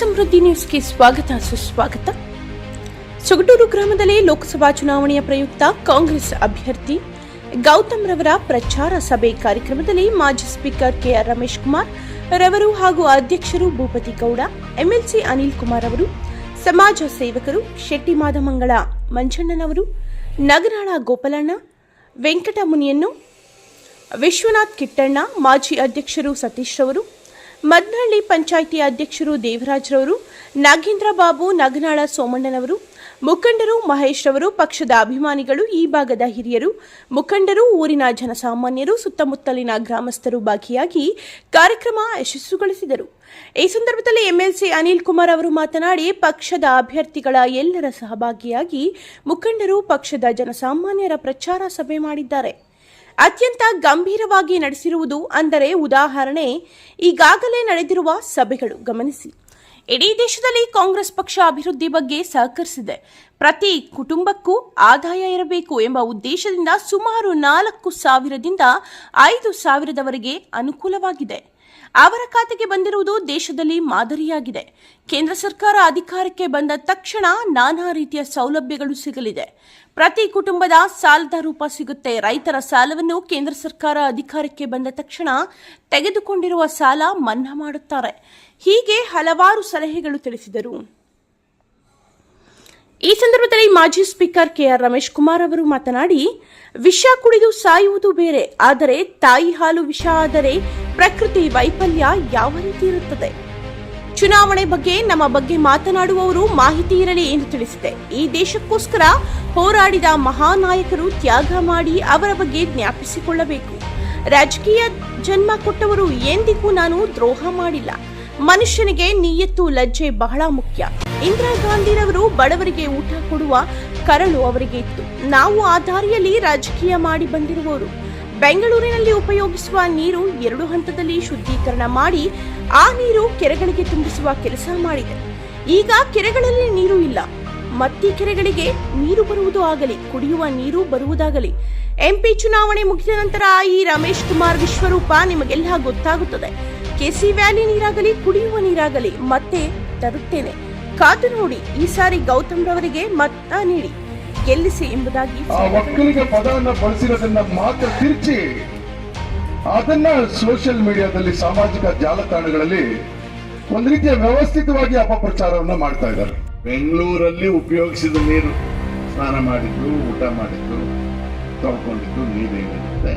ಜನಸಮೃದ್ಧಿ ನ್ಯೂಸ್ಗೆ ಸ್ವಾಗತ, ಸುಸ್ವಾಗತ. ಸುಗಟೂರು ಗ್ರಾಮದಲ್ಲಿ ಲೋಕಸಭಾ ಚುನಾವಣೆಯ ಪ್ರಯುಕ್ತ ಕಾಂಗ್ರೆಸ್ ಅಭ್ಯರ್ಥಿ ಗೌತಮ್ ರವರ ಪ್ರಚಾರ ಸಭೆ ಕಾರ್ಯಕ್ರಮದಲ್ಲಿ ಮಾಜಿ ಸ್ಪೀಕರ್ ಕೆಆರ್ ರಮೇಶ್ ಕುಮಾರ್, ರವರು ಹಾಗೂ ಅಧ್ಯಕ್ಷರು ಭೂಪತಿ ಗೌಡ, ಎಂಎಲ್ಸಿ ಅನಿಲ್ ಕುಮಾರ್ ಅವರು, ಸಮಾಜ ಸೇವಕರು ಶೆಟ್ಟಿ ಮಾದಮಂಗಳ ಮಂಜಣ್ಣನವರು, ನಗರಾಳ ಗೋಪಾಲಣ್ಣ, ವೆಂಕಟಮುನಿಯನ್ನು ವಿಶ್ವನಾಥ್ ಕಿಟ್ಟಣ್ಣ, ಮಾಜಿ ಅಧ್ಯಕ್ಷರು ಸತೀಶ್ ರವರು ಮದ್ನಹಳ್ಳಿ ಪಂಚಾಯಿತಿ ಅಧ್ಯಕ್ಷರು ದೇವರಾಜ್ರವರು ನಾಗೇಂದ್ರ ಬಾಬು ನಗನಾಳ ಸೋಮಣ್ಣನವರು, ಮುಖಂಡರು ಮಹೇಶ್ ರವರು ಪಕ್ಷದ ಅಭಿಮಾನಿಗಳು, ಈ ಭಾಗದ ಹಿರಿಯರು, ಮುಖಂಡರು, ಊರಿನ ಜನಸಾಮಾನ್ಯರು, ಸುತ್ತಮುತ್ತಲಿನ ಗ್ರಾಮಸ್ಥರು ಭಾಗಿಯಾಗಿ ಕಾರ್ಯಕ್ರಮ ಯಶಸ್ಸುಗೊಳಿಸಿದರು. ಈ ಸಂದರ್ಭದಲ್ಲಿ ಎಂಎಲ್ಸಿ ಅನಿಲ್ ಕುಮಾರ್ ಅವರು ಮಾತನಾಡಿ, ಪಕ್ಷದ ಅಭ್ಯರ್ಥಿಗಳ ಎಲ್ಲರ ಸಹಭಾಗಿಯಾಗಿ ಮುಖಂಡರು ಪಕ್ಷದ ಜನಸಾಮಾನ್ಯರ ಪ್ರಚಾರ ಸಭೆ ಮಾಡಿದ್ದಾರೆ. ಅತ್ಯಂತ ಗಂಭೀರವಾಗಿ ನಡೆಸಿರುವುದು ಅಂದರೆ ಉದಾಹರಣೆ, ಈಗಾಗಲೇ ನಡೆದಿರುವ ಸಭೆಗಳು. ಗಮನಿಸಿ. ಇಡೀ ದೇಶದಲ್ಲಿ ಕಾಂಗ್ರೆಸ್ ಪಕ್ಷ ಅಭಿವೃದ್ಧಿ ಬಗ್ಗೆ ಸಹಕರಿಸಿದೆ. ಪ್ರತಿ ಕುಟುಂಬಕ್ಕೂ ಆದಾಯ ಇರಬೇಕು ಎಂಬ ಉದ್ದೇಶದಿಂದ ಸುಮಾರು ನಾಲ್ಕು ಸಾವಿರದಿಂದ ಐದು ಸಾವಿರದವರೆಗೆ ಅನುಕೂಲವಾಗಿದೆ. ಅವರ ಖಾತೆಗೆ ಬಂದಿರುವುದು ದೇಶದಲ್ಲಿ ಮಾದರಿಯಾಗಿದೆ. ಕೇಂದ್ರ ಸರ್ಕಾರ ಅಧಿಕಾರಕ್ಕೆ ಬಂದ ತಕ್ಷಣ ನಾನಾ ರೀತಿಯ ಸೌಲಭ್ಯಗಳು ಸಿಗಲಿದೆ. ಪ್ರತಿ ಕುಟುಂಬದ ಸಾಲದ ರೂಪ ಸಿಗುತ್ತೆ. ರೈತರ ಸಾಲವನ್ನು ಕೇಂದ್ರ ಸರ್ಕಾರ ಅಧಿಕಾರಕ್ಕೆ ಬಂದ ತಕ್ಷಣ ತೆಗೆದುಕೊಂಡಿರುವ ಸಾಲ ಮನ್ನಾ ಮಾಡುತ್ತಾರೆ. ಹೀಗೆ ಹಲವಾರು ಸಲಹೆಗಳು ತಿಳಿಸಿದರು. ಈ ಸಂದರ್ಭದಲ್ಲಿ ಮಾಜಿ ಸ್ಪೀಕರ್ ಕೆಆರ್ ರಮೇಶ್ ಕುಮಾರ್ ಅವರು ಮಾತನಾಡಿ, ವಿಷ ಕುಡಿದು ಸಾಯುವುದು ಬೇರೆ, ಆದರೆ ತಾಯಿ ಹಾಲು ವಿಷ ಆದರೆ ಪ್ರಕೃತಿ ವೈಫಲ್ಯ ಯಾವ ರೀತಿ ಇರುತ್ತದೆ? ಚುನಾವಣೆ ಬಗ್ಗೆ, ನಮ್ಮ ಬಗ್ಗೆ ಮಾತನಾಡುವವರು ಮಾಹಿತಿ ಇರಲಿ ಎಂದು ತಿಳಿಸಿದೆ. ಈ ದೇಶಕ್ಕೋಸ್ಕರ ಹೋರಾಡಿದ ಮಹಾನಾಯಕರು ತ್ಯಾಗ ಮಾಡಿ ಅವರ ಬಗ್ಗೆ ಜ್ಞಾಪಿಸಿಕೊಳ್ಳಬೇಕು. ರಾಜಕೀಯ ಜನ್ಮ ಕೊಟ್ಟವರು ಎಂದಿಗೂ ನಾನು ದ್ರೋಹ ಮಾಡಿಲ್ಲ. ಮನುಷ್ಯನಿಗೆ ನಿಯತ್ತು ಲಜ್ಜೆ ಬಹಳ ಮುಖ್ಯ. ಇಂದಿರಾ ಗಾಂಧಿರವರು ಬಡವರಿಗೆ ಊಟ ಕೊಡುವ ಕರಳು ಅವರಿಗೆ ಇತ್ತು. ನಾವು ಆ ದಾರಿಯಲ್ಲಿ ರಾಜಕೀಯ ಮಾಡಿ ಬಂದಿರುವವರು. ಬೆಂಗಳೂರಿನಲ್ಲಿ ಉಪಯೋಗಿಸುವ ನೀರು ಎರಡು ಹಂತದಲ್ಲಿ ಶುದ್ಧೀಕರಣ ಮಾಡಿ ಆ ನೀರು ಕೆರೆಗಳಿಗೆ ತುಂಬಿಸುವ ಕೆಲಸ ಮಾಡಿದೆ. ಈಗ ಕೆರೆಗಳಲ್ಲಿ ನೀರು ಇಲ್ಲ. ಮತ್ತಿ ಕೆರೆಗಳಿಗೆ ನೀರು ಬರುವುದು ಆಗಲಿ, ಕುಡಿಯುವ ನೀರು ಬರುವುದಾಗಲಿ. ಎಂಪಿ ಚುನಾವಣೆ ಮುಗಿದ ನಂತರ ಈ ರಮೇಶ್ ಕುಮಾರ್ ವಿಶ್ವರೂಪ ನಿಮಗೆಲ್ಲ ಗೊತ್ತಾಗುತ್ತದೆ. ಕೆಸಿ ವ್ಯಾಲಿ ನೀರಾಗಲಿ ಕುಡಿಯುವ ನೀರಾಗಲಿ ಮತ್ತೆ ತರುತ್ತೇನೆ. ಕಾದು ನೋಡಿ ಈ ಸಾರಿ ಗೌತಮ್ ರವರಿಗೆ ಮತ ನೀಡಿ. ಗೆಲ್ಲಿಸಿ ಎಂಬುದಾಗಿ ಆ ಒಕ್ಕಲಿಗ ಪದವನ್ನು ಬಳಸಿರೋದನ್ನ ಮಾತ್ರ ತಿರುಚಿ. ಅದನ್ನ ಸೋಷಿಯಲ್ ಮೀಡಿಯಾದಲ್ಲಿ ಸಾಮಾಜಿಕ ಜಾಲತಾಣಗಳಲ್ಲಿ ಒಂದ್ ರೀತಿಯ ವ್ಯವಸ್ಥಿತವಾಗಿ ಅಪಪ್ರಚಾರವನ್ನ ಮಾಡ್ತಾ ಇದ್ದಾರೆ. ಬೆಂಗಳೂರಲ್ಲಿ ಉಪಯೋಗಿಸಿದ ನೀರು. ಸ್ನಾನ ಮಾಡಿದ್ದು ಊಟ ಮಾಡಿದ್ದು ತೊಳ್ಕೊಂಡಿದ್ದು ನೀರೇನಿರುತ್ತೆ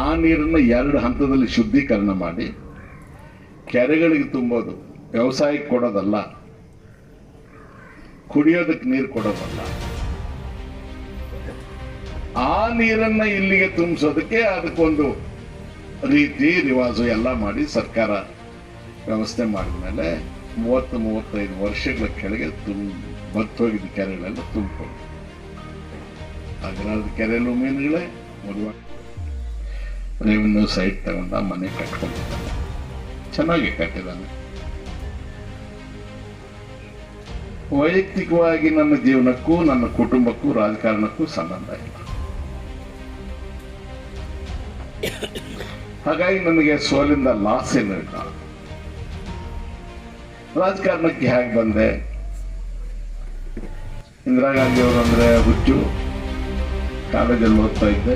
ಆ ನೀರನ್ನು ಎರಡು ಹಂತದಲ್ಲಿ ಶುದ್ಧೀಕರಣ ಮಾಡಿ ಕೆರೆಗಳಿಗೆ ತುಂಬೋದು, ವ್ಯವಸಾಯಕ್ಕೆ ಕೊಡೋದಲ್ಲ, ಕುಡಿಯೋದಕ್ಕೆ ನೀರು ಕೊಡೋದಲ್ಲ. ಆ ನೀರನ್ನ ಇಲ್ಲಿಗೆ ತುಂಬಿಸೋದಕ್ಕೆ ಅದಕ್ಕೊಂದು ರೀತಿ ರಿವಾಜು ಎಲ್ಲ ಮಾಡಿ ಸರ್ಕಾರ ವ್ಯವಸ್ಥೆ ಮಾಡಿದ್ಮೇಲೆ ಮೂವತ್ತು, ಮೂವತ್ತೈದು ವರ್ಷಗಳ ಕೆಳಗೆ ತುಂಬ ಬತ್ತೋಗಿದ್ದ ಕೆರೆಗಳೆಲ್ಲ ತುಂಬಿಕೊಂಡು ಅಗ್ರಾದ ಕೆರೆಯಲ್ಲೂ ಮೀನುಗಳೇ ರೆವಿನ್ಯೂ ಸೈಟ್ ತಗೊಂಡ ಮನೆ ಕಟ್ಕೊಂಡಿದ್ದಾನೆ ಚೆನ್ನಾಗಿ ಕಟ್ಟಿದ್ದಾನೆ ವೈಯಕ್ತಿಕವಾಗಿ ನನ್ನ ಜೀವನಕ್ಕೂ, ನನ್ನ ಕುಟುಂಬಕ್ಕೂ, ರಾಜಕಾರಣಕ್ಕೂ ಸಂಬಂಧ ಇಲ್ಲ. ಹಾಗಾಗಿ ನನಗೆ ಸೋಲಿಂದ ಲಾಸ್ ಏನೂ ಇಲ್ಲ. ರಾಜಕಾರಣಕ್ಕೆ ಹೇಗೆ ಬಂದೆ? ಇಂದಿರಾ ಗಾಂಧಿ ಅವರು ಅಂದ್ರೆ ಹುಚ್ಚು. ಕಾಲೇಜಲ್ಲಿ ಓದ್ತಾ ಇದ್ದೆ.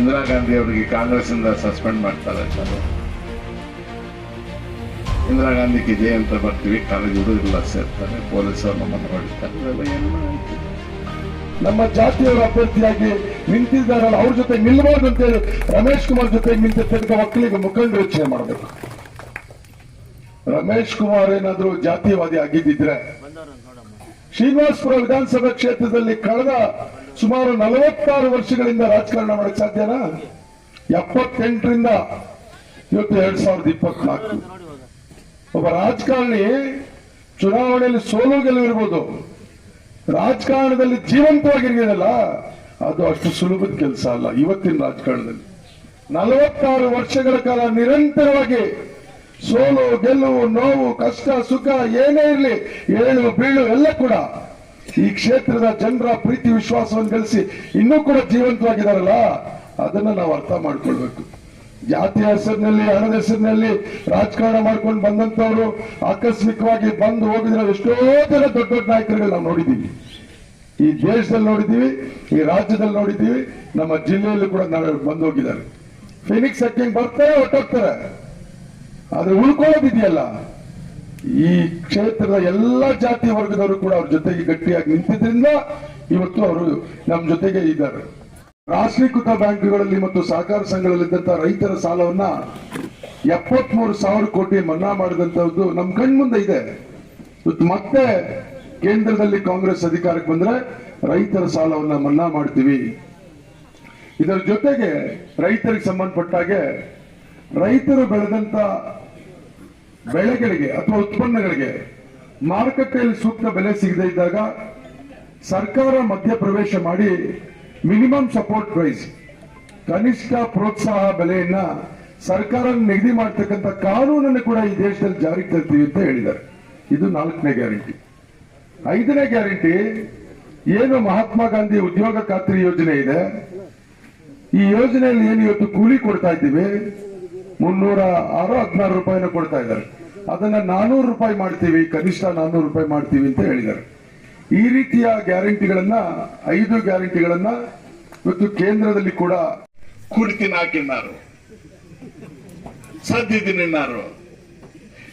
ಇಂದಿರಾ ಗಾಂಧಿ ಅವರಿಗೆ ಕಾಂಗ್ರೆಸ್ ಇಂದ ಸಸ್ಪೆಂಡ್ ಮಾಡ್ತಾರೆ ಅಂತಾರೆ ಇಂದಿರಾ ಗಾಂಧಿಗೆ ಇದೆ ಅಂತ ಬರ್ತೀವಿ, ಕಾಲೇಜ್ ಹುಡುಗರೆಲ್ಲ ಸೇರ್ತಾರೆ, ಪೊಲೀಸರು ನಮ್ಮನ್ನು ಹೊಡಿತಾರೆ ಆಯ್ತು. ನಮ್ಮ ಜಾತಿಯವರ ಅಭ್ಯರ್ಥಿಯಾಗಿ ನಿಂತಿದ್ದಾರಲ್ಲ ಅವ್ರ ಜೊತೆ ನಿಲ್ಬಹುದು ಅಂತೇಳಿ ರಮೇಶ್ ಕುಮಾರ್ ಜೊತೆ ನಿಂತಿರ್ತಕ್ಕ ಮಕ್ಕಳಿಗೆ ಮುಖಂಡ ಯೋಚನೆ ಮಾಡಬೇಕು. ರಮೇಶ್ ಕುಮಾರ್ ಏನಾದ್ರು ಜಾತೀಯವಾದಿ ಆಗಿದ್ದಿದ್ರೆ, ಶ್ರೀನಿವಾಸಪುರ ವಿಧಾನಸಭಾ ಕ್ಷೇತ್ರದಲ್ಲಿ ಕಳೆದ ಸುಮಾರು ನಲವತ್ತಾರು ವರ್ಷಗಳಿಂದ ರಾಜಕಾರಣ ಮಾಡಕ್ ಸಾಧ್ಯನಾ? ಎಪ್ಪತ್ತೆಂಟರಿಂದ, ಇವತ್ತು ಎರಡ್ ಸಾವಿರದ ಇಪ್ಪತ್ನಾಲ್ಕು. ಒಬ್ಬ ರಾಜಕಾರಣಿ ಚುನಾವಣೆಯಲ್ಲಿ ಸೋಲು ಗೆಲುವು ಇರ್ಬೋದು ರಾಜಕಾರಣದಲ್ಲಿ ಜೀವಂತವಾಗಿರ್ಬೋದಲ್ಲ ಅದು ಅಷ್ಟು ಸುಲಭದ ಕೆಲಸ ಅಲ್ಲ ಇವತ್ತಿನ ರಾಜಕಾರಣದಲ್ಲಿ. ನಲವತ್ತಾರು ವರ್ಷಗಳ ಕಾಲ ನಿರಂತರವಾಗಿ ಸೋಲು, ಗೆಲುವು, ನೋವು, ಕಷ್ಟ, ಸುಖ ಏನೇ ಇರಲಿ, ಏಳು, ಬೀಳು ಎಲ್ಲ ಕೂಡ ಈ ಕ್ಷೇತ್ರದ ಜನರ ಪ್ರೀತಿ, ವಿಶ್ವಾಸವನ್ನು ಗಳಿಸಿ ಇನ್ನೂ ಕೂಡ ಜೀವಂತವಾಗಿದಾರಲ್ಲ, ಅದನ್ನ ನಾವು ಅರ್ಥ ಮಾಡ್ಕೊಳ್ಬೇಕು. ಜಾತಿಯ ಹೆಸರಿನಲ್ಲಿ ಹಣದ ಹೆಸರಿನಲ್ಲಿ ರಾಜಕಾರಣ ಮಾಡ್ಕೊಂಡು ಬಂದಂತವರು ಆಕಸ್ಮಿಕವಾಗಿ ಬಂದು ಹೋಗಿದ್ರೆ ಎಷ್ಟೋ ಜನ ದೊಡ್ಡ ದೊಡ್ಡ ನಾಯಕರುಗಳು ನಾವು ನೋಡಿದ್ದೀವಿ. ಈ ದೇಶದಲ್ಲಿ ನೋಡಿದ್ದೀವಿ, ಈ ರಾಜ್ಯದಲ್ಲಿ ನೋಡಿದ್ದೀವಿ, ನಮ್ಮ ಜಿಲ್ಲೆಯಲ್ಲಿ ಕೂಡ ನಾವು ಬಂದು ಹೋಗಿದ್ದಾರೆ. ಫಿನಿಕ್ಸ್ ಹಕ್ಕಿಂಗ್ ಬರ್ತಾರೆ ಹೊಟ್ಟೋಗ್ತಾರೆ ಆದ್ರೆ ಉಳ್ಕೊಳ್ಳೋದಿದೆಯಲ್ಲ. ಈ ಕ್ಷೇತ್ರದ ಎಲ್ಲ ಜಾತಿ ವರ್ಗದವರು ಕೂಡ ಅವ್ರ ಜೊತೆಗೆ ಗಟ್ಟಿಯಾಗಿ ನಿಂತಿದ್ರಿಂದ ಇವತ್ತು ಅವರು ನಮ್ಮ ಜೊತೆಗೆ ಇದ್ದಾರೆ. ರಾಷ್ಟ್ರೀಕೃತ ಬ್ಯಾಂಕ್ಗಳಲ್ಲಿ ಮತ್ತು ಸಹಕಾರ ಸಂಘಗಳಲ್ಲಿದ್ದಂತ ರೈತರ ಸಾಲವನ್ನ ಎಪ್ಪತ್ಮೂರು ಸಾವಿರ ಕೋಟಿ ಮನ್ನಾ ಮಾಡಿದಂತಹದ್ದು ನಮ್ಮ ಕಣ್ಮುಂದೆ ಇದೆ. ಮತ್ತೆ ಕೇಂದ್ರದಲ್ಲಿ ಕಾಂಗ್ರೆಸ್ ಅಧಿಕಾರಕ್ಕೆ ಬಂದ್ರೆ ರೈತರ ಸಾಲವನ್ನ ಮನ್ನಾ ಮಾಡ್ತೀವಿ. ಇದರ ಜೊತೆಗೆ ರೈತರಿಗೆ ಸಂಬಂಧಪಟ್ಟಾಗೆ ರೈತರು ಬೆಳೆದಂತ ಬೆಳೆಗಳಿಗೆ ಅಥವಾ ಉತ್ಪನ್ನಗಳಿಗೆ ಮಾರುಕಟ್ಟೆಯಲ್ಲಿ ಸೂಕ್ತ ಬೆಲೆ ಸಿಗದೇ ಇದ್ದಾಗ ಸರ್ಕಾರ ಮಧ್ಯಪ್ರವೇಶ ಮಾಡಿ ಮಿನಿಮಮ್ ಸಪೋರ್ಟ್ ಪ್ರೈಸ್ ಕನಿಷ್ಠ ಪ್ರೋತ್ಸಾಹ ಬೆಲೆಯನ್ನ ಸರ್ಕಾರ ನಿಗದಿ ಮಾಡ್ತಕ್ಕಂಥ ಕಾನೂನನ್ನು ಕೂಡ ಈ ದೇಶದಲ್ಲಿ ಜಾರಿಗೆ ತರ್ತೀವಿ ಅಂತ ಹೇಳಿದ್ದಾರೆ. ಇದು ನಾಲ್ಕನೇ ಗ್ಯಾರಂಟಿ. ಐದನೇ ಗ್ಯಾರಂಟಿ, ಏನು ಮಹಾತ್ಮ ಗಾಂಧಿ ಉದ್ಯೋಗ ಖಾತ್ರಿ ಯೋಜನೆ ಇದೆ. ಈ ಯೋಜನೆಯಲ್ಲಿ ಏನು ಇವತ್ತು ಕೂಲಿ ಕೊಡ್ತಾ ಇದ್ದೀವಿ? ಮುನ್ನೂರ ಆರು, ಹದಿನಾರು ರೂಪಾಯಿನ ಕೊಡ್ತಾ ಇದ್ದಾರೆ. ಅದನ್ನ ನಾನೂರು ರೂಪಾಯಿ ಮಾಡ್ತೀವಿ, ಕನಿಷ್ಠ ನಾನೂರು ರೂಪಾಯಿ ಮಾಡ್ತೀವಿ ಅಂತ ಹೇಳಿದ್ದಾರೆ. ಈ ರೀತಿಯ ಗ್ಯಾರಂಟಿಗಳನ್ನ ಐದು ಗ್ಯಾರಂಟಿಗಳನ್ನ ಇವತ್ತು ಕೇಂದ್ರದಲ್ಲಿ ಕೂಡ కూడి తినాకిన్నారు సర్ది తిన్నారు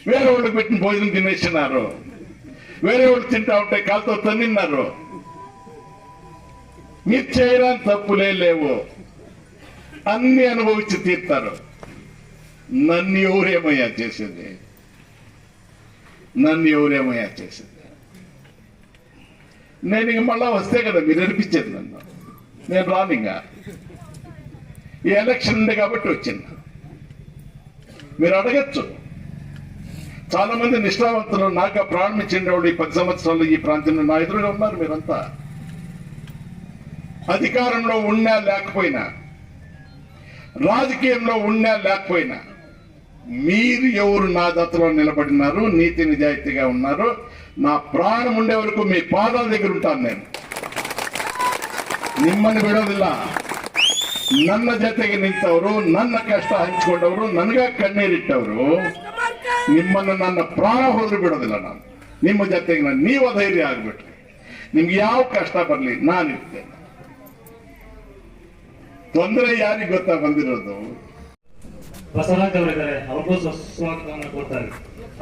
వేరే వాళ్ళు పెట్టిన భోజనం తినేసినారు వేరే వాళ్ళు తింటా ఉంటే కాలుతో తన్నిన్నారు మీరు చేయడానికి తప్పులే లేవు అన్ని అనుభవించి తీర్తారు నన్ను ఎవరేమయ్యా చేసేది నన్ను ఎవరేమయ్యా చేసేది నేను ఇంక మళ్ళా వస్తే కదా మీరు అనిపించేది నన్ను. నేను రాను ఇంకా. ఈ ఎలక్షన్ ఉంది కాబట్టి వచ్చింది. మీరు అడగచ్చు. చాలా మంది నిష్ఠావంతులు నాకు ప్రారంభించిన వాళ్ళు ఈ పది సంవత్సరాలు ఈ ప్రాంతంలో నా ఎదురుగా ఉన్నారు మీరంతా. అధికారంలో ఉన్నా లేకపోయినా రాజకీయంలో ఉన్నా లేకపోయినా మీరు ఎవరు నా దత్తలో నిలబడినారు నీతి నిజాయితీగా ఉన్నారు నా ప్రాణం ఉండే వరకు మీ పాదాల దగ్గర ఉంటాను నేను ನಿಮ್ಮನ್ನು ಬಿಡೋದಿಲ್ಲ ನನ್ನ ಜೊತೆಗೆ ನಿಂತವರು ನನ್ನ ಕಷ್ಟ ಹಂಚಿಕೊಂಡವರು ನನಗ ಕಣ್ಣೀರಿಟ್ಟವರು ನಿಮ್ಮನ್ನು ನನ್ನ ಪ್ರಾಣ ಹೋದ್ರು ಬಿಡೋದಿಲ್ಲ ನಾನು ನಿಮ್ಮ ಜೊತೆಗೆ ನಾನು ನೀವು ಧೈರ್ಯ ಆಗ್ಬಿಟ್ರಿ ನಿಮ್ಗೆ ಯಾವ ಕಷ್ಟ ಬರಲಿ ನಾನಿರ್ತೇನೆ ತೊಂದರೆ ಯಾರಿಗೆ ಗೊತ್ತಾ ಬಂದಿರೋದು ಬಸವರಾಜ್ ಅವರಿದ್ದಾರೆ. ಅವ್ರಿಗೂ ಸುಸ್ವಾಗತವನ್ನು ಸ್ವಾಗತವನ್ನು ಕೊಡ್ತಾರೆ.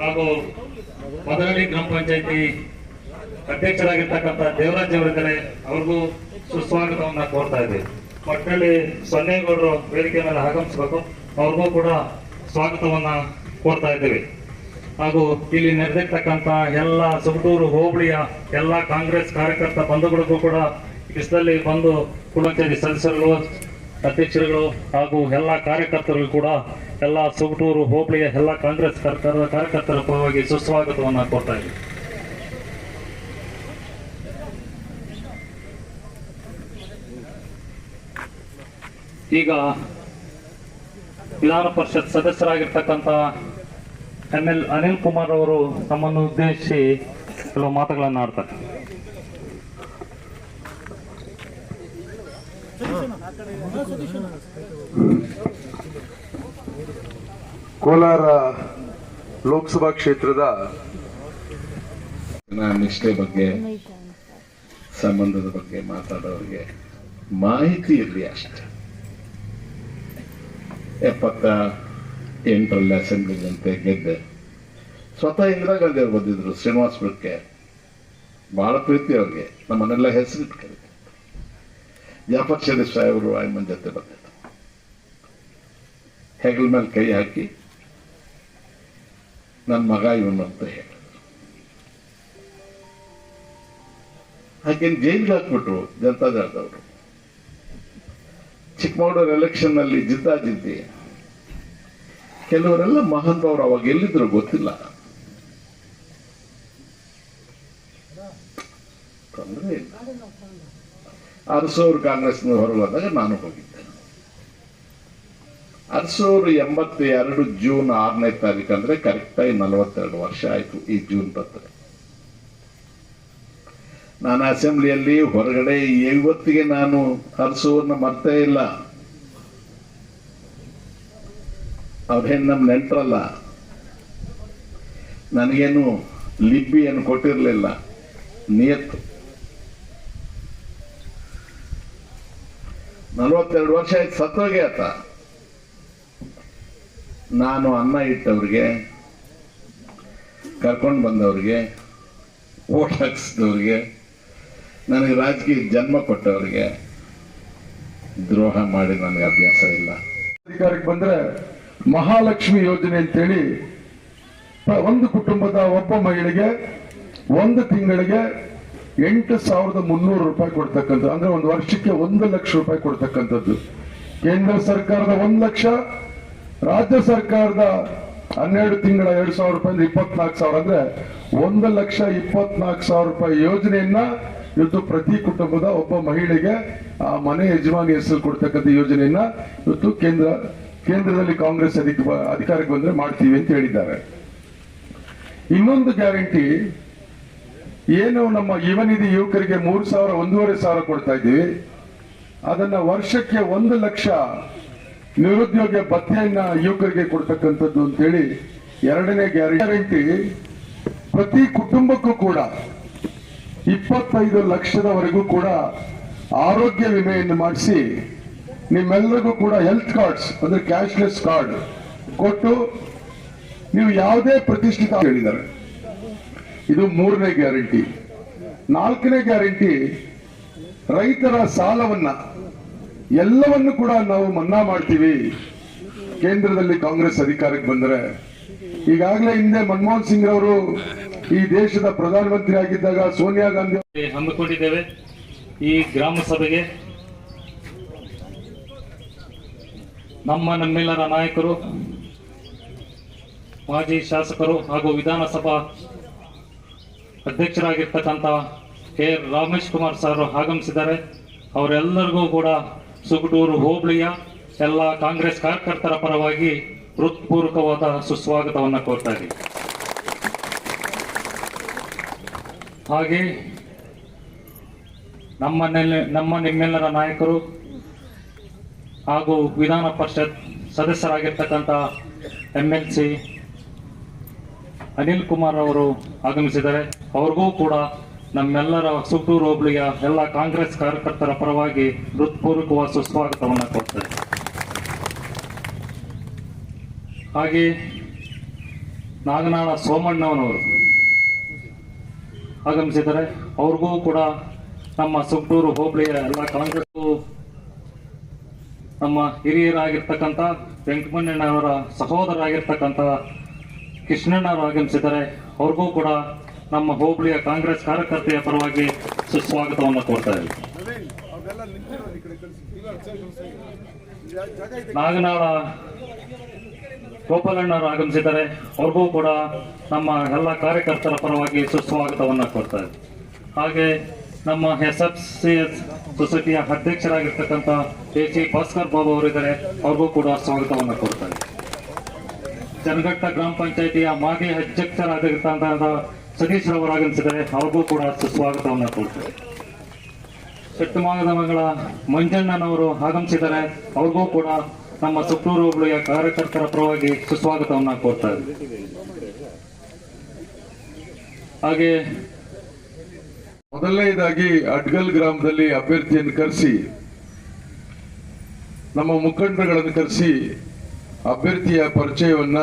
ಹಾಗೂ ಮದನಹಳ್ಳಿ ಗ್ರಾಮ ಪಂಚಾಯತಿ ಅಧ್ಯಕ್ಷರಾಗಿರ್ತಕ್ಕಂಥ ದೇವರಾಜ್ ಅವರಿದ್ದಾರೆ. ಅವ್ರಿಗೂ ಸುಸ್ವಾಗತವನ್ನು ಕೋರ್ತಾ ಇದ್ದೀವಿ ಮಕ್ಕಳಲ್ಲಿ ಸೊನ್ನೇಗೌಡರು ವೇದಿಕೆ ಮೇಲೆ ಆಗಮಿಸಬೇಕು. ಅವ್ರಿಗೂ ಕೂಡ ಸ್ವಾಗತವನ್ನ ಕೋರ್ತಾ ಇದ್ದೀವಿ. ಹಾಗೂ ಇಲ್ಲಿ ನೆರೆದಿರ್ತಕ್ಕಂಥ ಎಲ್ಲ ಸುಮಟೂರು ಹೋಬಳಿಯ ಎಲ್ಲ ಕಾಂಗ್ರೆಸ್ ಕಾರ್ಯಕರ್ತ ಬಂಧುಗಳಿಗೂ ಕೂಡ ಇಷ್ಟದಲ್ಲಿ ಬಂದು ಕುಲಂಚೇರಿ ಸದಸ್ಯರುಗಳು ಅಧ್ಯಕ್ಷರುಗಳು ಹಾಗೂ ಎಲ್ಲ ಕಾರ್ಯಕರ್ತರಿಗೂ ಕೂಡ ಎಲ್ಲ ಸುಗಟೂರು ಹೋಬಳಿಯ ಎಲ್ಲ ಕಾಂಗ್ರೆಸ್ ಕಾರ್ಯಕರ್ತರ ಕಾರ್ಯಕರ್ತರ ಪರವಾಗಿ ಸುಸ್ವಾಗತವನ್ನು ಕೊಡ್ತಾ ಇದ್ದೀವಿ ಈಗ ವಿಧಾನ ಪರಿಷತ್ ಸದಸ್ಯರಾಗಿರ್ತಕ್ಕಂಥ ಎಂ ಎಲ್ ಅನಿಲ್ ಕುಮಾರ್ ಅವರು ತಮ್ಮನ್ನು ಉದ್ದೇಶಿಸಿ ಕೆಲವು ಮಾತುಗಳನ್ನು ಆಡ್ತಾರೆ. ಕೋಲಾರ ಲೋಕಸಭಾ ಕ್ಷೇತ್ರದ ನಿಷ್ಠೆ ಬಗ್ಗೆ, ಸಂಬಂಧದ ಬಗ್ಗೆ ಮಾತಾಡೋರಿಗೆ ಮಾಹಿತಿ ಇರಲಿ ಅಷ್ಟೆ. ಎಪ್ಪತ್ತ ಎಂಟರಲ್ಲಿ ಅಸೆಂಬ್ಲಿಗಂತೆ ಗೆದ್ದೆ. ಸ್ವತಃ ಇಂದಿರಾ ಗಾಂಧಿ ಅವರು ಬಂದಿದ್ರು, ಶ್ರೀನಿವಾಸಪುರಕ್ಕೆ. ಬಹಳ ಪ್ರೀತಿ ಅವ್ರಿಗೆ. ನಮ್ಮನ್ನೆಲ್ಲ ಹೆಸರಿಟ್ಟು ಕರೀತಾರೆ ಜಾಫರ್ ಶರೀಫ್ ಸಾಹೇಬರು ಆಯ್ಮನ್ ಜೊತೆ ಬಂದಿದ್ದರು ಹೆಗಲ ಮೇಲೆ ಕೈ ಹಾಕಿ ನನ್ನ ಮಗ ಇವನು ಅಂತ ಹೇಳಿದ್ರು ಹಾಗೇನು ಜೈಲಿಗೆ ಹಾಕ್ಬಿಟ್ರು ಜನತಾದಳದವರು. ಚಿಕ್ಕಮಗಳೂರು ಎಲೆಕ್ಷನ್ನಲ್ಲಿ ಜಿದ್ದಾಜಿದ್ದಿ ಕೆಲವರೆಲ್ಲ ಮಹಾನ್ಭವರು ಅವಾಗ ಎಲ್ಲಿದ್ರು ಗೊತ್ತಿಲ್ಲ. ತೊಂದರೆ ಇಲ್ಲ. ಅರಸೂರು ಕಾಂಗ್ರೆಸ್ನ ನಾನು ಹೋಗಿದ್ದೆ. ಅರಸೂರು ಎಂಬತ್ತ ಎರಡು ಜೂನ್ ಆರನೇ ತಾರೀಕು ಅಂದ್ರೆ ಕರೆಕ್ಟಾಗಿ ನಲವತ್ತೆರಡು ವರ್ಷ ಆಯ್ತು ಈ ಜೂನ್ ಬಂದ್ರೆ ನಾನು ಅಸೆಂಬ್ಲಿಯಲ್ಲಿ ಹೊರಗಡೆ ಇವತ್ತಿಗೆ ನಾನು ಹರಿಸುವನ್ನ ಮರ್ತೇ ಇಲ್ಲ. ಅವ್ರೇನು ನಮ್ಮ ನೆಂಟ್ರಲ್ಲ. ನನಗೇನು ಲಿಪಿ ಏನು ಕೊಟ್ಟಿರಲಿಲ್ಲ. ನಿಯತ್ತು. ನಲವತ್ತೆರಡು ವರ್ಷ ಆಯ್ತು ಸತ್ತೋಗಿ ಆತ. ನಾನು ಅನ್ನ ಇಟ್ಟವ್ರಿಗೆ, ಕರ್ಕೊಂಡು ಬಂದವ್ರಿಗೆ, ಓಟ್ ಹಾಕ್ಸಿದವ್ರಿಗೆ, ನನಗೆ ರಾಜಕೀಯ ಜನ್ಮ ಕೊಟ್ಟವ್ರಿಗೆ ದ್ರೋಹ ಮಾಡಿ ನನಗೆ ಅಭ್ಯಾಸ ಇಲ್ಲ. ಅಧಿಕಾರಕ್ಕೆ ಬಂದ್ರೆ ಮಹಾಲಕ್ಷ್ಮಿ ಯೋಜನೆ ಅಂತೇಳಿ ಒಂದು ಕುಟುಂಬದ ಒಬ್ಬ ಮಹಿಳೆಗೆ ಒಂದು ತಿಂಗಳಿಗೆ ಎಂಟು ಸಾವಿರದ ಮುನ್ನೂರು ರೂಪಾಯಿ ಕೊಡ್ತಕ್ಕಂಥದ್ದು. ಅಂದ್ರೆ ಒಂದು ವರ್ಷಕ್ಕೆ ಒಂದು ಲಕ್ಷ ರೂಪಾಯಿ ಕೊಡ್ತಕ್ಕಂಥದ್ದು. ಕೇಂದ್ರ ಸರ್ಕಾರದ ಒಂದು ಲಕ್ಷ ರಾಜ್ಯ ಸರ್ಕಾರದ ಹನ್ನೆರಡು ತಿಂಗಳ ಎರಡು ಸಾವಿರ ರೂಪಾಯಿಂದ ಇಪ್ಪತ್ನಾಲ್ಕು ಸಾವಿರ ಅಂದ್ರೆ ಒಂದು ಲಕ್ಷ ಇಪ್ಪತ್ನಾಲ್ಕು ಸಾವಿರ ರೂಪಾಯಿ ಯೋಜನೆಯನ್ನ ಇವತ್ತು ಪ್ರತಿ ಕುಟುಂಬದ ಒಬ್ಬ ಮಹಿಳೆಗೆ ಆ ಮನೆ ಯಜಮಾನಿ ಹೆಸರು ಕೊಡ್ತಕ್ಕಂಥ ಯೋಜನೆಯನ್ನ ಇವತ್ತು ಕೇಂದ್ರ, ಕೇಂದ್ರದಲ್ಲಿ ಕಾಂಗ್ರೆಸ್ ಅಧಿಕ, ಅಧಿಕಾರಕ್ಕೆ ಬಂದ್ರೆ ಮಾಡ್ತೀವಿ ಅಂತ ಹೇಳಿದ್ದಾರೆ. ಇನ್ನೊಂದು ಗ್ಯಾರಂಟಿ, ಏನು ನಮ್ಮ ಯುವನಿಧಿ ಯುವಕರಿಗೆ ಮೂರು ಸಾವಿರ, ಒಂದೂವರೆ ಸಾವಿರ ಕೊಡ್ತಾ ಇದ್ದೀವಿ. ಅದನ್ನ ವರ್ಷಕ್ಕೆ ಒಂದು ಲಕ್ಷ ನಿರುದ್ಯೋಗ ಭತ್ಯೆಯನ್ನ ಯುವಕರಿಗೆ ಕೊಡ್ತಕ್ಕಂಥದ್ದು ಅಂತೇಳಿ ಎರಡನೇ ಗ್ಯಾರಂಟಿ ಪ್ರತಿ ಕುಟುಂಬಕ್ಕೂ ಕೂಡ ಇಪ್ಪತ್ತೈದು ಲಕ್ಷದವರೆಗೂ ಕೂಡ ಆರೋಗ್ಯ ವಿಮೆಯನ್ನು ಮಾಡಿಸಿ ನಿಮ್ಮೆಲ್ಲರಿಗೂ ಕೂಡ ಹೆಲ್ತ್ ಕಾರ್ಡ್ಸ್ ಅಂದ್ರೆ ಕ್ಯಾಶ್ಲೆಸ್ ಕಾರ್ಡ್ ಕೊಟ್ಟು ನೀವು ಯಾವುದೇ ಪ್ರತಿಷ್ಠಿತ ಹೇಳಿದ್ದಾರೆ. ಇದು ಮೂರನೇ ಗ್ಯಾರಂಟಿ. ನಾಲ್ಕನೇ ಗ್ಯಾರಂಟಿ ರೈತರ ಸಾಲವನ್ನ ಎಲ್ಲವನ್ನು ಕೂಡ ನಾವು ಮನ್ನಾ ಮಾಡ್ತೀವಿ. ಕೇಂದ್ರದಲ್ಲಿ ಕಾಂಗ್ರೆಸ್ ಅಧಿಕಾರಕ್ಕೆ ಬಂದರೆ. ಈಗಾಗಲೇ ಹಿಂದೆ ಮನಮೋಹನ್ ಸಿಂಗ್ ಅವರು ಈ ದೇಶದ ಪ್ರಧಾನಮಂತ್ರಿ ಆಗಿದ್ದಾಗ ಸೋನಿಯಾ ಗಾಂಧಿ ಹಮ್ಮಿಕೊಂಡಿದ್ದೇವೆ. ಈ ಗ್ರಾಮ ಸಭೆಗೆ ನಮ್ಮ ನಮ್ಮೆಲ್ಲರ ನಾಯಕರು, ಮಾಜಿ ಶಾಸಕರು ಹಾಗೂ ವಿಧಾನಸಭಾ ಅಧ್ಯಕ್ಷರಾಗಿರ್ತಕ್ಕಂಥ ಕೆ. ರಾಮೇಶ್ ಕುಮಾರ್ ಸರ್ ಆಗಮಿಸಿದ್ದಾರೆ. ಅವರೆಲ್ಲರಿಗೂ ಕೂಡ ಸುಗಟೂರು ಹೋಬಳಿಯ ಎಲ್ಲ ಕಾಂಗ್ರೆಸ್ ಕಾರ್ಯಕರ್ತರ ಪರವಾಗಿ ಹೃತ್ಪೂರ್ವಕವಾದ ಸುಸ್ವಾಗತವನ್ನು ಕೋರ್ತಾ ಹಾಗೆ ನಮ್ಮ ನಮ್ಮ ನಿಮ್ಮೆಲ್ಲರ ನಾಯಕರು ಹಾಗೂ ವಿಧಾನ ಪರಿಷತ್ ಸದಸ್ಯರಾಗಿರ್ತಕ್ಕಂಥ M L C Anil Kumar ಅವರು ಆಗಮಿಸಿದ್ದಾರೆ. ಅವ್ರಿಗೂ ಕೂಡ ನಮ್ಮೆಲ್ಲರ ಸುಟ್ಟೂರು ಹೋಬಳಿಯ ಎಲ್ಲ ಕಾಂಗ್ರೆಸ್ ಕಾರ್ಯಕರ್ತರ ಪರವಾಗಿ ಹೃತ್ಪೂರ್ವಕವಾದ ಸುಸ್ವಾಗತವನ್ನು ಕೊಡ್ತಾರೆ ಹಾಗೆ ನಾಗನಾಳ ಸೋಮಣ್ಣವನವರು ಆಗಮಿಸಿದ್ದಾರೆ ಅವ್ರಿಗೂ ಕೂಡ ನಮ್ಮ ಸುಗ್ಟೂರು ಹೋಬಳಿಯ ಎಲ್ಲ ಕಾಂಗ್ರೆಸ್ ನಮ್ಮ ಹಿರಿಯರಾಗಿರ್ತಕ್ಕಂಥ ವೆಂಕಟಮಣ್ಣಣ್ಣವರ ಸಹೋದರ ಆಗಿರ್ತಕ್ಕಂಥ ಕೃಷ್ಣಣ್ಣವರು ಆಗಮಿಸಿದ್ದಾರೆ ಅವ್ರಿಗೂ ಕೂಡ ನಮ್ಮ ಹೋಬಳಿಯ ಕಾಂಗ್ರೆಸ್ ಕಾರ್ಯಕರ್ತೆಯ ಪರವಾಗಿ ಸುಸ್ವಾಗತವನ್ನು ಕೊಡ್ತಾ ಇದ್ದೀವಿ. ನಾಗನಾಳ ಗೋಪಾಲಣ್ಣವರು ಆಗಮಿಸಿದ್ದಾರೆ. ಅವ್ರಿಗೂ ಕೂಡ ನಮ್ಮ ಎಲ್ಲ ಕಾರ್ಯಕರ್ತರ ಪರವಾಗಿ ಸುಸ್ವಾಗತವನ್ನು ಕೊಡ್ತಾ ಹಾಗೆ ನಮ್ಮ ಎಸ್ ಎಫ್ ಸಿ ಎಸ್ ಸೊಸೈಟಿಯ ಅಧ್ಯಕ್ಷರಾಗಿರ್ತಕ್ಕಂಥ ಎ ಸಿ ಭಾಸ್ಕರ್ ಬಾಬು ಅವರಿದ್ದಾರೆ. ಅವ್ರಿಗೂ ಕೂಡ ಸ್ವಾಗತವನ್ನು ಕೊಡ್ತಾರೆ ಜನಘಟ್ಟ ಗ್ರಾಮ ಪಂಚಾಯಿತಿಯ ಮಾಜಿ ಅಧ್ಯಕ್ಷರಾಗಿರ್ತಕ್ಕಂಥ ಸತೀಶ್ ರವರು ಆಗಮಿಸಿದರೆ ಅವ್ರಿಗೂ ಕೂಡ ಸುಸ್ವಾಗತವನ್ನು ಕೊಡ್ತಾರೆ ಮಗಳ ಮಂಜಣ್ಣನವರು ಆಗಮಿಸಿದ್ದಾರೆ, ಅವ್ರಿಗೂ ಕೂಡ ನಮ್ಮ ಸುತ್ತೂರು ಹೋಬಳಿಯ ಕಾರ್ಯಕರ್ತರ ಪರವಾಗಿ ಸುಸ್ವಾಗತವನ್ನು ಇದ್ದೀವಿ ಹಾಗೆ ಮೊದಲನೇದಾಗಿ ಅಡ್ಗಲ್ ಗ್ರಾಮದಲ್ಲಿ ಅಭ್ಯರ್ಥಿಯನ್ನು ಕರೆಸಿ, ನಮ್ಮ ಮುಖಂಡರುಗಳನ್ನು ಕರೆಸಿ ಅಭ್ಯರ್ಥಿಯ ಪರಿಚಯವನ್ನ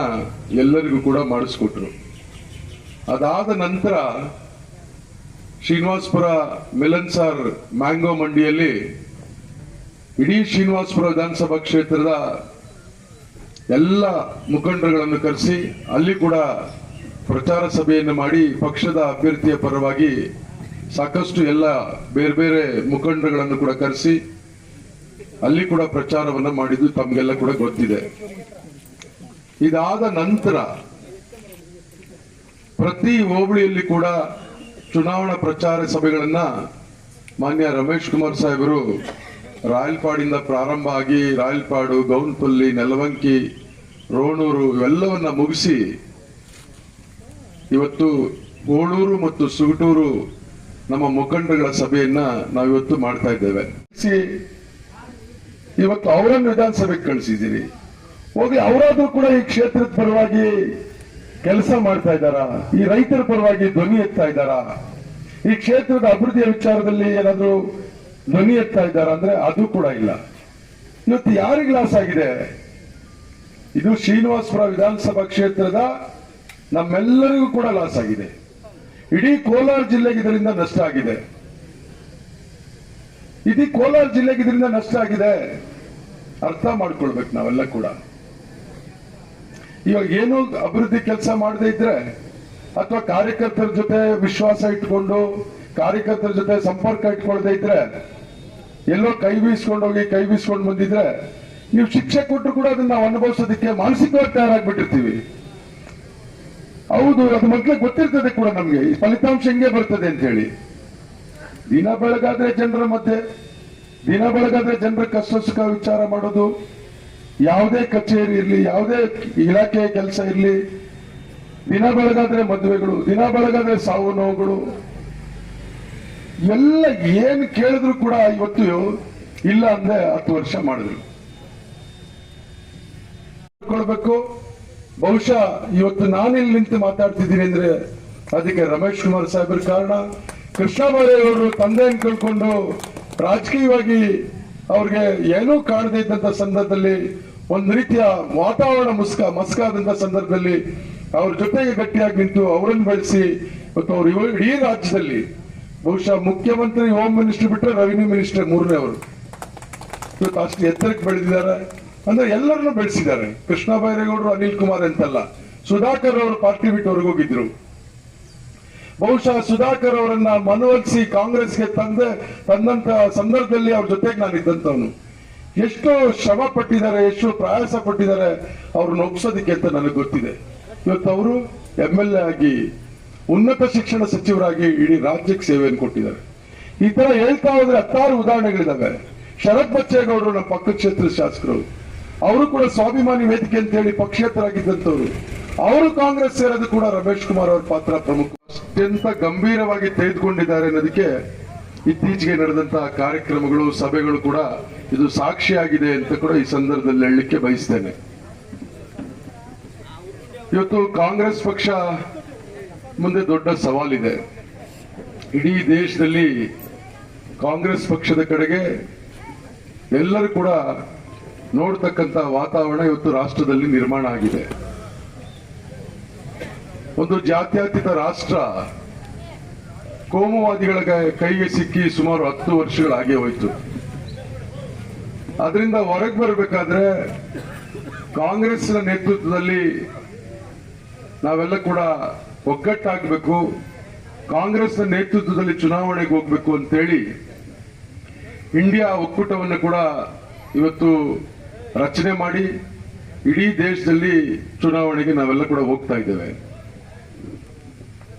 ಎಲ್ಲರಿಗೂ ಕೂಡ ಮಾಡಿಸ್ಕೊಟ್ರು. ಅದಾದ ನಂತರ ಶ್ರೀನಿವಾಸ್ಪುರ ಮಿಲನ್ ಸಾರ್ ಮ್ಯಾಂಗೋ ಮಂಡಿಯಲ್ಲಿ ಇಡೀ ಶ್ರೀನಿವಾಸ್ಪುರ ವಿಧಾನಸಭಾ ಕ್ಷೇತ್ರದ ಎಲ್ಲ ಮುಖಂಡರುಗಳನ್ನು ಕರೆಸಿ ಅಲ್ಲಿ ಕೂಡ ಪ್ರಚಾರ ಸಭೆಯನ್ನು ಮಾಡಿ ಪಕ್ಷದ ಅಭ್ಯರ್ಥಿಯ ಪರವಾಗಿ ಸಾಕಷ್ಟು ಎಲ್ಲ ಬೇರೆ ಬೇರೆ ಮುಖಂಡರುಗಳನ್ನು ಕೂಡ ಕರೆಸಿ ಅಲ್ಲಿ ಕೂಡ ಪ್ರಚಾರವನ್ನು ಮಾಡಿದ್ದು ತಮಗೆಲ್ಲ ಕೂಡ ಗೊತ್ತಿದೆ. ಇದಾದ ನಂತರ ಪ್ರತಿ ಹೋಬಳಿಯಲ್ಲಿ ಕೂಡ ಚುನಾವಣಾ ಪ್ರಚಾರ ಸಭೆಗಳನ್ನ ಮಾನ್ಯ ರಮೇಶ್ ಕುಮಾರ್ ಸಾಹೇಬರು ರಾಯಲ್ಪಾಡಿಂದ ಪ್ರಾರಂಭ ಆಗಿ ರಾಯಲ್ಪಾಡು, ಗೌನ್ಪಲ್ಲಿ, ನೆಲವಂಕಿ, ರೋಣೂರು ಇವೆಲ್ಲವನ್ನ ಮುಗಿಸಿ ಇವತ್ತು ಹೋಳೂರು ಮತ್ತು ಸುಗಟೂರು ನಮ್ಮ ಮುಖಂಡಗಳ ಸಭೆಯನ್ನ ನಾವಿವತ್ತು ಮಾಡ್ತಾ ಇದ್ದೇವೆ. ಇವತ್ತು ಅವರನ್ನು ವಿಧಾನಸಭೆಗೆ ಕಳಿಸಿದ್ದೀರಿ. ಹೋಗಿ ಅವರಾದ್ರೂ ಕೂಡ ಈ ಕ್ಷೇತ್ರದ ಪರವಾಗಿ ಕೆಲಸ ಮಾಡ್ತಾ ಇದ್ದಾರಾ? ಈ ರೈತರ ಪರವಾಗಿ ಧ್ವನಿ ಎತ್ತಾ ಇದ್ದಾರಾ? ಈ ಕ್ಷೇತ್ರದ ಅಭಿವೃದ್ಧಿಯ ವಿಚಾರದಲ್ಲಿ ಏನಾದ್ರೂ ಧ್ವನಿ ಎತ್ತಾ ಇದ್ದಾರಾ ಅಂದ್ರೆ ಅದು ಕೂಡ ಇಲ್ಲ. ಇವತ್ತು ಯಾರಿಗೆ ಲಾಸ್ ಆಗಿದೆ? ಇದು ಶ್ರೀನಿವಾಸಪುರ ವಿಧಾನಸಭಾ ಕ್ಷೇತ್ರದ ನಮ್ಮೆಲ್ಲರಿಗೂ ಕೂಡ ಲಾಸ್ ಆಗಿದೆ. ಇಡೀ ಕೋಲಾರ ಜಿಲ್ಲೆಗೆ ಇದರಿಂದ ನಷ್ಟ ಆಗಿದೆ. ಇಡೀ ಕೋಲಾರ ಜಿಲ್ಲೆಗೆ ಇದರಿಂದ ನಷ್ಟ ಆಗಿದೆ. ಅರ್ಥ ಮಾಡ್ಕೊಳ್ಬೇಕು ನಾವೆಲ್ಲ ಕೂಡ. ಇವಾಗ ಏನು ಅಭಿವೃದ್ಧಿ ಕೆಲಸ ಮಾಡದೇ ಇದ್ರೆ ಅಥವಾ ಕಾರ್ಯಕರ್ತರ ಜೊತೆ ವಿಶ್ವಾಸ ಇಟ್ಕೊಂಡು ಕಾರ್ಯಕರ್ತರ ಜೊತೆ ಸಂಪರ್ಕ ಇಟ್ಕೊಳ್ದೇ ಇದ್ರೆ ಎಲ್ಲೋ ಕೈ ಬೀಸ್ಕೊಂಡು ಹೋಗಿ ಕೈ ಬೀಸ್ಕೊಂಡು ಬಂದಿದ್ರೆ ನೀವು ಶಿಕ್ಷೆ ಕೊಟ್ಟರು ಕೂಡ ಅದನ್ನ ನಾವು ಅನುಭವಿಸೋದಕ್ಕೆ ಮಾನಸಿಕವಾಗಿ ತಯಾರಾಗ್ಬಿಟ್ಟಿರ್ತೀವಿ. ಹೌದು, ಅದು ಮೊದಲೇ ಗೊತ್ತಿರ್ತದೆ ಕೂಡ ನಮ್ಗೆ. ಈ ಫಲಿತಾಂಶ ಹೆಂಗೆ ಬರ್ತದೆ ಅಂತ ಹೇಳಿ. ದಿನ ಬೆಳಗಾದ್ರೆ ಜನರ ಮಧ್ಯೆ, ದಿನ ಬೆಳಗಾದ್ರೆ ಜನರ ಕಷ್ಟ ವಿಚಾರ ಮಾಡೋದು ಯಾವುದೇ ಕಚೇರಿ ಇರಲಿ, ಯಾವುದೇ ಇಲಾಖೆಯ ಕೆಲಸ ಇರಲಿ, ದಿನ ಬೆಳಗಾದ್ರೆ ಮದುವೆಗಳು, ದಿನ ಬೆಳಗಾದ್ರೆ ಸಾವು ನೋವುಗಳು. ಎಲ್ಲ ಏನ್ ಕೇಳಿದ್ರು ಕೂಡ ಇವತ್ತು ಇಲ್ಲ ಅಂದ್ರೆ ಹತ್ತು ವರ್ಷ ಮಾಡಿದ್ರು. ಕೊಡ್ಬೇಕು. ಬಹುಶಃ ಇವತ್ತು ನಾನಿಲ್ಲಿ ನಿಂತು ಮಾತಾಡ್ತಿದ್ದೀನಿ ಅಂದ್ರೆ ಅದಕ್ಕೆ ರಮೇಶ್ ಕುಮಾರ್ ಸಾಹೇಬ್ರ ಕಾರಣ. ಕೃಷ್ಣ ಅವರು ತಂದೆಯನ್ನು ಕಳ್ಕೊಂಡು ರಾಜಕೀಯವಾಗಿ ಅವ್ರಿಗೆ ಏನೂ ಕಾಣದೇ ಇದ್ದಂತ ಸಂದರ್ಭದಲ್ಲಿ ಒಂದು ರೀತಿಯ ವಾತಾವರಣ ಮುಸ್ಕ ಮಸ್ಕಾದಂತ ಸಂದರ್ಭದಲ್ಲಿ ಅವ್ರ ಜೊತೆಗೆ ಗಟ್ಟಿಯಾಗಿ ನಿಂತು ಅವರನ್ನು ಬೆಳೆಸಿ ಮತ್ತು ಅವ್ರ ಇಡೀ ರಾಜ್ಯದಲ್ಲಿ ಬಹುಶಃ ಮುಖ್ಯಮಂತ್ರಿ, ಹೋಮ್ ಮಿನಿಸ್ಟರ್ ಬಿಟ್ಟರೆ ರೆವಿನ್ಯೂ ಮಿನಿಸ್ಟರ್ ಮೂರನೇ ಅವರು. ಇವತ್ತು ಅಷ್ಟು ಎತ್ತರಕ್ಕೆ ಬೆಳೆದಿದ್ದಾರೆ. ಅಂದ್ರೆ ಎಲ್ಲರನ್ನು ಬೆಳೆಸಿದ್ದಾರೆ. ಕೃಷ್ಣ ಬೈರೇಗೌಡರು, ಅನಿಲ್ ಕುಮಾರ್ ಅಂತಲ್ಲ ಸುಧಾಕರ್ ಅವರು ಪಾರ್ಟಿ ಬಿಟ್ಟು ಹೊರಗೋಗಿದ್ರು ಬಹುಶಃ ಸುಧಾಕರ್ ಅವರನ್ನ ಮನವೊಲಿಸಿ ಕಾಂಗ್ರೆಸ್ಗೆ ತಂದೆ, ತಂದಂತ ಸಂದರ್ಭದಲ್ಲಿ ಅವ್ರ ಜೊತೆಗೆ ನಾನು ಇದ್ದಂತವನು ಎಷ್ಟು ಶ್ರಮ ಪಟ್ಟಿದ್ದಾರೆ, ಎಷ್ಟು ಪ್ರಯಾಸ ಪಟ್ಟಿದ್ದಾರೆ, ಅವ್ರನ್ನ ಒಪ್ಸೋದಿಕ್ಕೆ ಅಂತ ನನಗೆ ಗೊತ್ತಿದೆ. ಇವತ್ತು ಅವರು ಎಂ ಎಲ್ ಎ ಆಗಿ ಉನ್ನತ ಶಿಕ್ಷಣ ಸಚಿವರಾಗಿ ಇಡೀ ರಾಜ್ಯಕ್ಕೆ ಸೇವೆಯನ್ನು ಕೊಟ್ಟಿದ್ದಾರೆ. ಈ ತರ ಹೇಳ್ತಾ ಹೋದ್ರೆ ಹತ್ತಾರು ಉದಾಹರಣೆಗಳಿದಾವೆ. ಶರತ್ ಬಚ್ಚೇಗೌಡರು ನಮ್ಮ ಪಕ್ಕ ಕ್ಷೇತ್ರದ ಶಾಸಕರು. ಅವರು ಕೂಡ ಸ್ವಾಭಿಮಾನಿ ವೇದಿಕೆ ಅಂತ ಹೇಳಿ ಪಕ್ಷೇತರಾಗಿದ್ದಂಥವ್ರು. ಅವರು ಕಾಂಗ್ರೆಸ್ ಸೇರೋದು ಕೂಡ ರಮೇಶ್ ಕುಮಾರ್ ಅವರ ಪಾತ್ರ ಪ್ರಮುಖ. ಅತ್ಯಂತ ಗಂಭೀರವಾಗಿ ತೆಗೆದುಕೊಂಡಿದ್ದಾರೆ ಅನ್ನೋದಕ್ಕೆ ಇತ್ತೀಚೆಗೆ ನಡೆದಂತಹ ಕಾರ್ಯಕ್ರಮಗಳು, ಸಭೆಗಳು ಕೂಡ ಇದು ಸಾಕ್ಷಿಯಾಗಿದೆ ಅಂತ ಕೂಡ ಈ ಸಂದರ್ಭದಲ್ಲಿ ಹೇಳಲಿಕ್ಕೆ ಬಯಸ್ತೇನೆ. ಇವತ್ತು ಕಾಂಗ್ರೆಸ್ ಪಕ್ಷ ಮುಂದೆ ದೊಡ್ಡ ಸವಾಲಿದೆ. ಇಡೀ ದೇಶದಲ್ಲಿ ಕಾಂಗ್ರೆಸ್ ಪಕ್ಷದ ಕಡೆಗೆ ಎಲ್ಲರೂ ಕೂಡ ನೋಡ್ತಕ್ಕಂಥ ವಾತಾವರಣ ಇವತ್ತು ರಾಷ್ಟ್ರದಲ್ಲಿ ನಿರ್ಮಾಣ ಆಗಿದೆ. ಒಂದು ಜಾತ್ಯತೀತ ರಾಷ್ಟ್ರ ಕೋಮುವಾದಿಗಳ ಕೈಗೆ ಸಿಕ್ಕಿ ಸುಮಾರು ಹತ್ತು ವರ್ಷಗಳಾಗಿ ಹೋಯ್ತು. ಅದರಿಂದ ಹೊರಗೆ ಬರಬೇಕಾದ್ರೆ ಕಾಂಗ್ರೆಸ್ನ ನೇತೃತ್ವದಲ್ಲಿ ನಾವೆಲ್ಲ ಕೂಡ ಒಗ್ಗಟ್ಟಾಗಬೇಕು ಕಾಂಗ್ರೆಸ್ನ ನೇತೃತ್ವದಲ್ಲಿ ಚುನಾವಣೆಗೆ ಹೋಗ್ಬೇಕು ಅಂತೇಳಿ ಇಂಡಿಯಾ ಒಕ್ಕೂಟವನ್ನು ಕೂಡ ಇವತ್ತು ರಚನೆ ಮಾಡಿ ಇಡೀ ದೇಶದಲ್ಲಿ ಚುನಾವಣೆಗೆ ನಾವೆಲ್ಲ ಕೂಡ ಹೋಗ್ತಾ ಇದ್ದೇವೆ.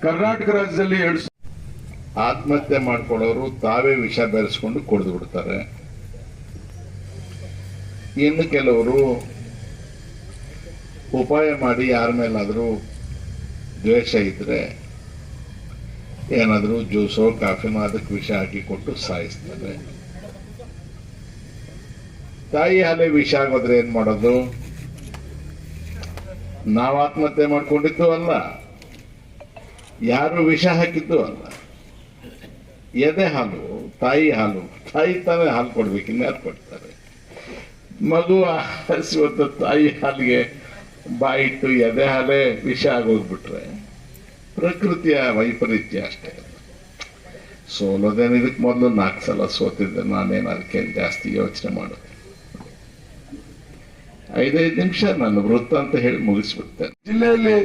ಕರ್ನಾಟಕ ರಾಜ್ಯದಲ್ಲಿ ಎರಡು ಆತ್ಮಹತ್ಯೆ ಮಾಡ್ಕೊಳ್ಳೋರು ತಾವೇ ವಿಷ ಬೆರೆಸ್ಕೊಂಡು ಕುಡಿದು ಬಿಡ್ತಾರೆ. ಇನ್ನು ಕೆಲವರು ಉಪಾಯ ಮಾಡಿ ಯಾರ ಮೇಲಾದರೂ ದ್ವೇಷ ಇದ್ರೆ ಏನಾದರೂ ಜ್ಯೂಸೋ, ಕಾಫಿನೋ, ಅದಕ್ಕೆ ವಿಷ ಹಾಕಿ ಕೊಟ್ಟು ಸಾಯಿಸ್ತಾರೆ. ತಾಯಿ ಹಾಲೆ ವಿಷ ಆಗೋದ್ರೆ ಏನ್ ಮಾಡೋದು? ನಾವು ಆತ್ಮಹತ್ಯೆ ಮಾಡ್ಕೊಂಡಿದ್ದು ಅಲ್ಲ. ಯಾರು ವಿಷ ಹಾಕಿದ್ದು ಅಲ್ಲ. ಎದೆ ಹಾಲು, ತಾಯಿ ಹಾಲು, ತಾಯಿ ತಾನೇ ಹಾಲು ಕೊಡ್ಬೇಕು ಯಾರು ಕೊಡ್ತಾರೆ? ಮಗು ಹಸಿವತ್ತು ತಾಯಿ ಹಾಲಿಗೆ ಬಾಯಿಟ್ಟು ಎದೆ ಹಾಲೇ ವಿಷ ಆಗೋಗ್ಬಿಟ್ರೆ ಪ್ರಕೃತಿಯ ವೈಪರೀತ್ಯ ಅಷ್ಟೇ. ಸೋಲೋದೇನು ಇದಕ್ಕೆ ಮೊದಲು ನಾಲ್ಕು ಸಲ ಸೋತಿದ್ದೆ, ನಾನೇನು ಅದಕ್ಕೆ ಜಾಸ್ತಿ ಯೋಚನೆ ಮಾಡೋದು. ಐದೈದು ನಿಮಿಷ ನಾನು ವೃತ್ತ ಅಂತ ಹೇಳಿ ಮುಗಿಸ್ಬಿಡ್ತೇನೆ. ಜಿಲ್ಲೆಯಲ್ಲಿ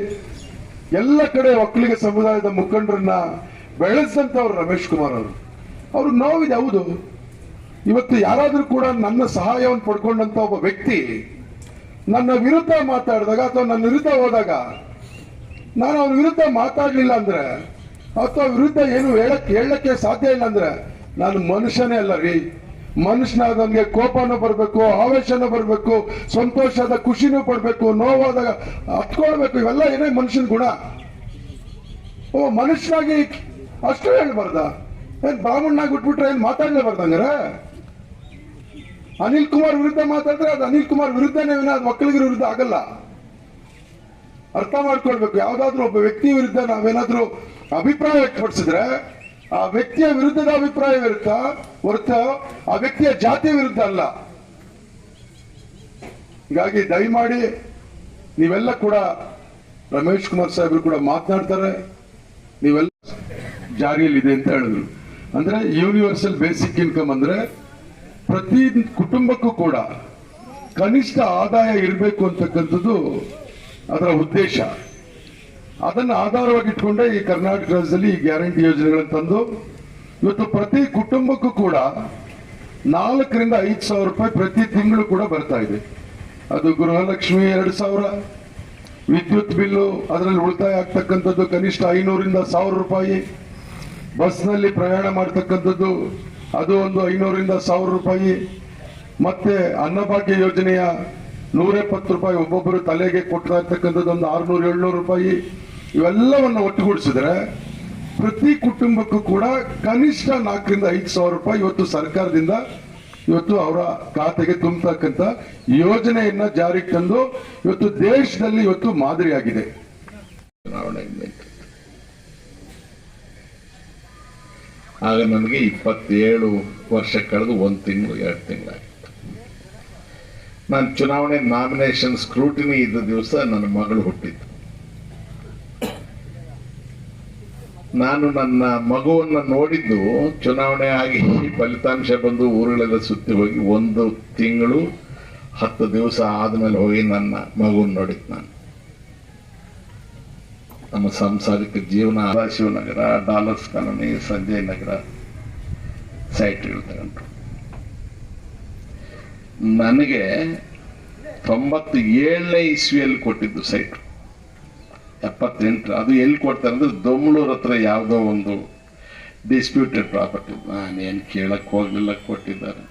ಎಲ್ಲ ಕಡೆ ಒಕ್ಕಲಿಗ ಸಮುದಾಯದ ಮುಖಂಡರನ್ನ ಬೆಳೆಸಿದಂಥವ್ರು ರಮೇಶ್ ಕುಮಾರ್ ಅವರು. ಅವ್ರಿಗೆ ನೋವಿದೆ, ಹೌದು. ಇವತ್ತು ಯಾರಾದರೂ ಕೂಡ ನನ್ನ ಸಹಾಯವನ್ನು ಪಡ್ಕೊಂಡಂತ ಒಬ್ಬ ವ್ಯಕ್ತಿ ನನ್ನ ವಿರುದ್ಧ ಮಾತಾಡಿದಾಗ ಅಥವಾ ನನ್ನ ವಿರುದ್ಧ ಹೋದಾಗ ನಾನು ಅವ್ರ ವಿರುದ್ಧ ಮಾತಾಡಲಿಲ್ಲ ಅಂದ್ರೆ, ಅಥವಾ ವಿರುದ್ಧ ಏನು ಹೇಳಕ್ ಹೇಳಕ್ಕೆ ಸಾಧ್ಯ ಇಲ್ಲ ಅಂದ್ರೆ, ನಾನು ಮನುಷ್ಯನೇ ಅಲ್ಲ ರೀ. ಮನುಷ್ಯನಾದವನಿಗೆ ಕೋಪನೂ ಬರಬೇಕು, ಆವೇಶನೂ ಬರಬೇಕು, ಸಂತೋಷದ ಖುಷಿನೂ ಪಡ್ಬೇಕು, ನೋವಾದಾಗ ಹತ್ಕೊಳ್ಬೇಕು, ಇವೆಲ್ಲ ಏನೇ ಮನುಷ್ಯನ ಗುಣ. ಓ, ಮನುಷ್ಯನಾಗಿ ಅಷ್ಟು ಹೇಳ್ಬಾರ್ದ? ಏನ್ ಬ್ರಾಹ್ಮಣನಾಗಿ ಬಿಟ್ಬಿಟ್ರೆ ಏನ್ ಮಾತಾಡ್ಲೇಬಾರ್ದಂಗಾರ ಅನಿಲ್ ಕುಮಾರ್ ವಿರುದ್ಧ ಮಾತಾಡಿದ್ರೆ ಅದು ಅನಿಲ್ ಕುಮಾರ್ ವಿರುದ್ಧನೇ ಅದು ಒಕ್ಕಲಿಗರ ವಿರುದ್ಧ ಆಗಲ್ಲ. ಅರ್ಥ ಮಾಡ್ಕೊಳ್ಬೇಕು, ಯಾವ್ದಾದ್ರು ಒಬ್ಬ ವ್ಯಕ್ತಿ ವಿರುದ್ಧ ನಾವೇನಾದ್ರೂ ಅಭಿಪ್ರಾಯ ವ್ಯಕ್ತಪಡಿಸಿದ್ರೆ ಆ ವ್ಯಕ್ತಿಯ ವಿರುದ್ಧದ ಅಭಿಪ್ರಾಯವಿರುತ್ತ ಹೊರತು ಆ ವ್ಯಕ್ತಿಯ ಜಾತಿ ವಿರುದ್ಧ ಅಲ್ಲ. ಹೀಗಾಗಿ ದಯಮಾಡಿ ನೀವೆಲ್ಲ ಕೂಡ ರಮೇಶ್ ಕುಮಾರ್ ಸಾಹೇಬರು ಕೂಡ ಮಾತನಾಡ್ತಾರೆ. ನೀವೆಲ್ಲ ಜಾರಿಯಲ್ಲಿದೆ ಅಂತ ಹೇಳಿದ್ರು. ಅಂದ್ರೆ ಯೂನಿವರ್ಸಲ್ ಬೇಸಿಕ್ ಇನ್ಕಮ್ ಅಂದ್ರೆ ಪ್ರತಿ ಕುಟುಂಬಕ್ಕೂ ಕೂಡ ಕನಿಷ್ಠ ಆದಾಯ ಇರಬೇಕು ಅಂತಕ್ಕಂಥದ್ದು ಅದರ ಉದ್ದೇಶ. ಅದನ್ನ ಆಧಾರವಾಗಿಟ್ಕೊಂಡೆ ಈ ಕರ್ನಾಟಕ ರಾಜ್ಯದಲ್ಲಿ ಈ ಗ್ಯಾರಂಟಿ ಯೋಜನೆಗಳನ್ನು ತಂದು ಇವತ್ತು ಪ್ರತಿ ಕುಟುಂಬಕ್ಕೂ ಕೂಡ ನಾಲ್ಕರಿಂದ ಐದು ಸಾವಿರ ರೂಪಾಯಿ ಪ್ರತಿ ತಿಂಗಳು ಕೂಡ ಬರ್ತಾ ಇದೆ. ಅದು ಗೃಹಲಕ್ಷ್ಮಿ ಎರಡು ಸಾವಿರ, ವಿದ್ಯುತ್ ಬಿಲ್ಲು, ಅದರಲ್ಲಿ ಉಳಿತಾಯ ಆಗ್ತಕ್ಕಂಥದ್ದು ಕನಿಷ್ಠ ಐನೂರಿಂದ ಸಾವಿರ ರೂಪಾಯಿ, ಬಸ್ನಲ್ಲಿ ಪ್ರಯಾಣ ಮಾಡ್ತಕ್ಕಂಥದ್ದು ಅದು ಒಂದು ಐನೂರಿಂದ ಸಾವಿರ ರೂಪಾಯಿ, ಮತ್ತೆ ಅನ್ನಭಾಗ್ಯ ಯೋಜನೆಯ ನೂರೆಪ್ಪತ್ತು ರೂಪಾಯಿ ಒಬ್ಬೊಬ್ಬರು ತಲೆಗೆ ಕೊಡ್ತಾ ಒಂದು ಆರುನೂರು, ಏಳ್ನೂರು ರೂಪಾಯಿ ಇವೆಲ್ಲವನ್ನು ಒಟ್ಟುಗೂಡಿಸಿದ್ರೆ ಪ್ರತಿ ಕುಟುಂಬಕ್ಕೂ ಕೂಡ ಕನಿಷ್ಠ ನಾಲ್ಕರಿಂದ ಐದು ಸಾವಿರ ರೂಪಾಯಿ ಇವತ್ತು ಸರ್ಕಾರದಿಂದ ಇವತ್ತು ಅವರ ಖಾತೆಗೆ ತುಂಬತಕ್ಕಂಥ ಯೋಜನೆಯನ್ನ ಜಾರಿಗೆ ತಂದು ಇವತ್ತು ದೇಶದಲ್ಲಿ ಇವತ್ತು ಮಾದರಿಯಾಗಿದೆ. ಚುನಾವಣೆ ಆಗ ನನಗೆ ಇಪ್ಪತ್ತೇಳು ವರ್ಷ ಕಳೆದು ಒಂದು ತಿಂಗಳು, ಎರಡು ತಿಂಗಳಾಗಿತ್ತು ನಾನು ಚುನಾವಣೆ ನಾಮಿನೇಷನ್ ಸ್ಕ್ರೂಟಿನಿ ಇದ್ದ ದಿವಸ ನನ್ನ ಮಗಳು ಹುಟ್ಟಿದ್ದು. ನಾನು ನನ್ನ ಮಗುವನ್ನ ನೋಡಿದ್ದು ಚುನಾವಣೆ ಆಗಿ ಫಲಿತಾಂಶ ಬಂದು ಊರುಗಳೆಲ್ಲ ಸುತ್ತಿ ಹೋಗಿ ಒಂದು ತಿಂಗಳು ಹತ್ತು ದಿವಸ ಆದ್ಮೇಲೆ ಹೋಗಿ ನನ್ನ ಮಗುವನ್ನ ನೋಡಿದ್ದು ನಾನು. ನಮ್ಮ ಸಾಂಸಾರಿಕ ಜೀವನ ನಗರ, ಡಾಲರ್ಸ್ ಕಾಲೋನಿ, ಸಂಜಯ್ ನಗರ ಸೈಟ್ಗಳು ತಗೊಂಡ್ರು. ನನಗೆ ತೊಂಬತ್ತು ಏಳನೇ ಇಸ್ವಿಯಲ್ಲಿ ಕೊಟ್ಟಿದ್ದು ಸೈಟ್ ಎಪ್ಪತ್ತೆಂಟು, ಅದು ಎಲ್ಲಿ ಕೊಡ್ತಾರೆ ಅಂದ್ರೆ ದೊಮ್ಳೂರ್ ಹತ್ರ ಯಾವುದೋ ಒಂದು ಡಿಸ್ಪ್ಯೂಟೆಡ್ ಪ್ರಾಪರ್ಟಿ ನಾನೇನು ಕೇಳಕ್ಕೆ ಹೋಗ್ಲಿಲ್ಲ, ಕೊಟ್ಟಿದ್ದಾರೆ.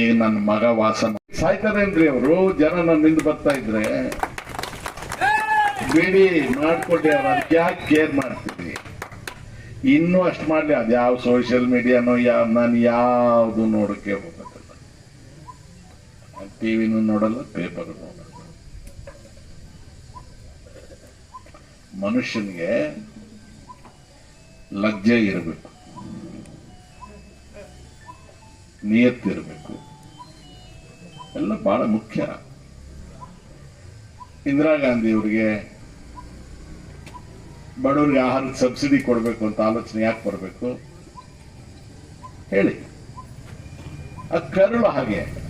ಈಗ ನನ್ನ ಮಗ ವಾಸ ಸಾಯ್ತಾರೇನ್ರಿ ಅವರು? ಜನ ನನ್ನಿಂದ ಬರ್ತಾ ಇದ್ರೆ. ಬಿಡಿ ಮಾಡ್ಕೊಡಿ ಅವ್ರು. ಯಾಕೆ ಕೇರ್ ಮಾಡ್ತೀವಿ ಇನ್ನೂ ಅಷ್ಟು ಮಾಡಲಿ ಅದು ಯಾವ ಸೋಷಿಯಲ್ ಮೀಡಿಯಾನೋ ಯಾವ ನಾನು ಯಾವುದು ನೋಡಕ್ಕೆ ಹೋಗೋದಿಲ್ಲ ಟಿವಿನೂ ನೋಡಲ್ಲ ಪೇಪರ್ ನೋಡಲ್ಲ. ಮನುಷ್ಯನಿಗೆ ಲಜ್ಜೆ ಇರಬೇಕು. ನಿಯತ್ತಿರಬೇಕು ಎಲ್ಲ ಬಹಳ ಮುಖ್ಯ. ಇಂದಿರಾ ಗಾಂಧಿ ಅವರಿಗೆ ಬಡವರಿಗೆ ಆಹಾರದ ಸಬ್ಸಿಡಿ ಕೊಡಬೇಕು ಅಂತ ಆಲೋಚನೆ ಯಾಕೆ ಬರಬೇಕು? ಹೇಳಿ. ಆ ಕರುಳು ಹಾಗೆ.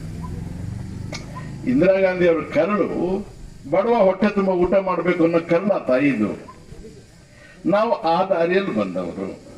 ಇಂದಿರಾ ಗಾಂಧಿ ಅವರ ಕರುಳು ಬಡವ ಹೊಟ್ಟೆ ತುಂಬ ಊಟ ಮಾಡಬೇಕು ಅನ್ನೋ ಕಲ್ಲ ತಾಯಿದು. ನಾವು ಆ ದಾರಿಯಲ್ಲಿ ಬಂದವರು.